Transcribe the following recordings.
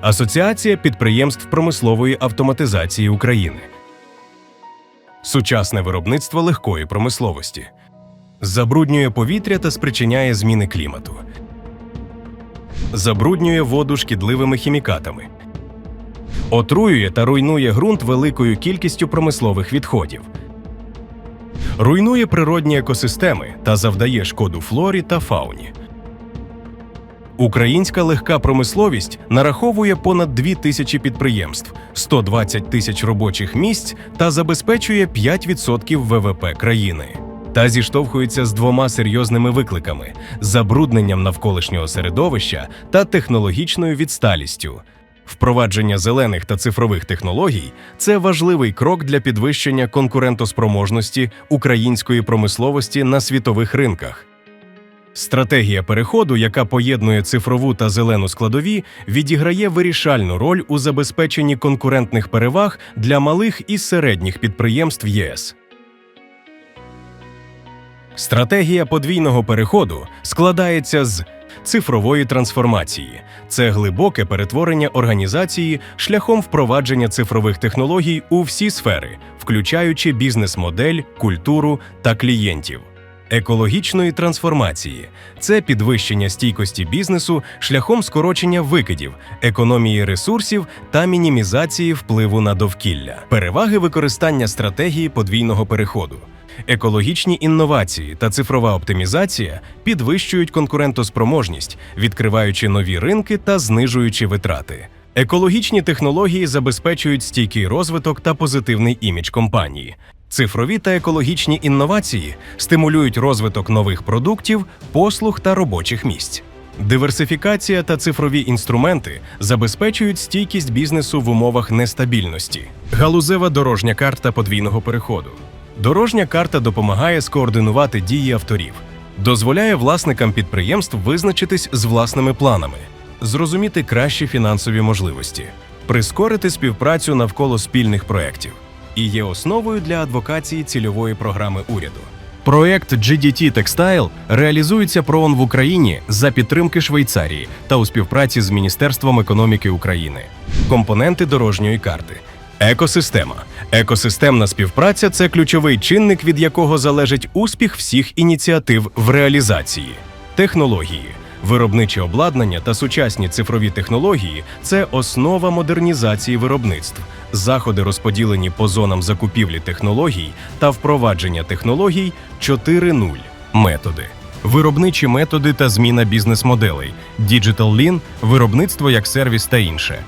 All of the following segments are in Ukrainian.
Асоціація підприємств промислової автоматизації України. Сучасне виробництво легкої промисловості забруднює повітря та спричиняє зміни клімату, забруднює воду шкідливими хімікатами, отруює та руйнує ґрунт великою кількістю промислових відходів, руйнує природні екосистеми та завдає шкоду флорі та фауні. Українська легка промисловість нараховує понад 2 тисячі підприємств, 120 тисяч робочих місць та забезпечує 5% ВВП країни. Та зіштовхується з двома серйозними викликами: забрудненням навколишнього середовища та технологічною відсталістю. Впровадження зелених та цифрових технологій це важливий крок для підвищення конкурентоспроможності української промисловості на світових ринках. Стратегія переходу, яка поєднує цифрову та зелену складові, відіграє вирішальну роль у забезпеченні конкурентних переваг для малих і середніх підприємств ЄС. Стратегія подвійного переходу складається з цифрової трансформації. Це глибоке перетворення організації шляхом впровадження цифрових технологій у всі сфери, включаючи бізнес-модель, культуру та клієнтів. Екологічної трансформації це підвищення стійкості бізнесу шляхом скорочення викидів, економії ресурсів та мінімізації впливу на довкілля. Переваги використання стратегії подвійного переходу. Екологічні інновації та цифрова оптимізація підвищують конкурентоспроможність, відкриваючи нові ринки та знижуючи витрати. Екологічні технології забезпечують стійкий розвиток та позитивний імідж компанії. Цифрові та екологічні інновації стимулюють розвиток нових продуктів, послуг та робочих місць. Диверсифікація та цифрові інструменти забезпечують стійкість бізнесу в умовах нестабільності. Галузева дорожня карта подвійного переходу. Дорожня карта допомагає скоординувати дії авторів, дозволяє власникам підприємств визначитись з власними планами, зрозуміти кращі фінансові можливості, прискорити співпрацю навколо спільних проєктів і є основою для адвокації цільової програми уряду. Проект GDT Textile реалізується ПРООН в Україні за підтримки Швейцарії та у співпраці з Міністерством економіки України. Компоненти дорожньої карти. Екосистема. Екосистемна співпраця це ключовий чинник, від якого залежить успіх всіх ініціатив в реалізації. Технології. Виробниче обладнання та сучасні цифрові технології це основа модернізації виробництв, заходи розподілені по зонам закупівлі технологій та впровадження технологій 4.0 методи. Виробничі методи та зміна бізнес-моделей, Digital Lean, виробництво як сервіс та інше.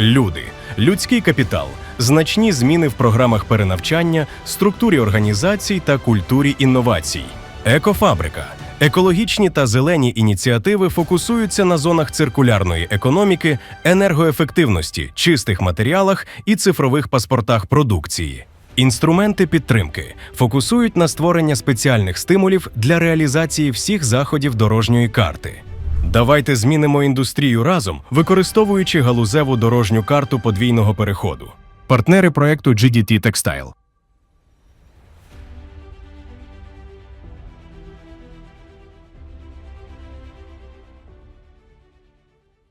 Люди, людський капітал, значні зміни в програмах перенавчання, структурі організацій та культурі інновацій. Екофабрика. Екологічні та зелені ініціативи фокусуються на зонах циркулярної економіки, енергоефективності, чистих матеріалах і цифрових паспортах продукції. Інструменти підтримки фокусують на створення спеціальних стимулів для реалізації всіх заходів дорожньої карти. Давайте змінимо індустрію разом, використовуючи галузеву дорожню карту подвійного переходу. Партнери проекту GDT Textile.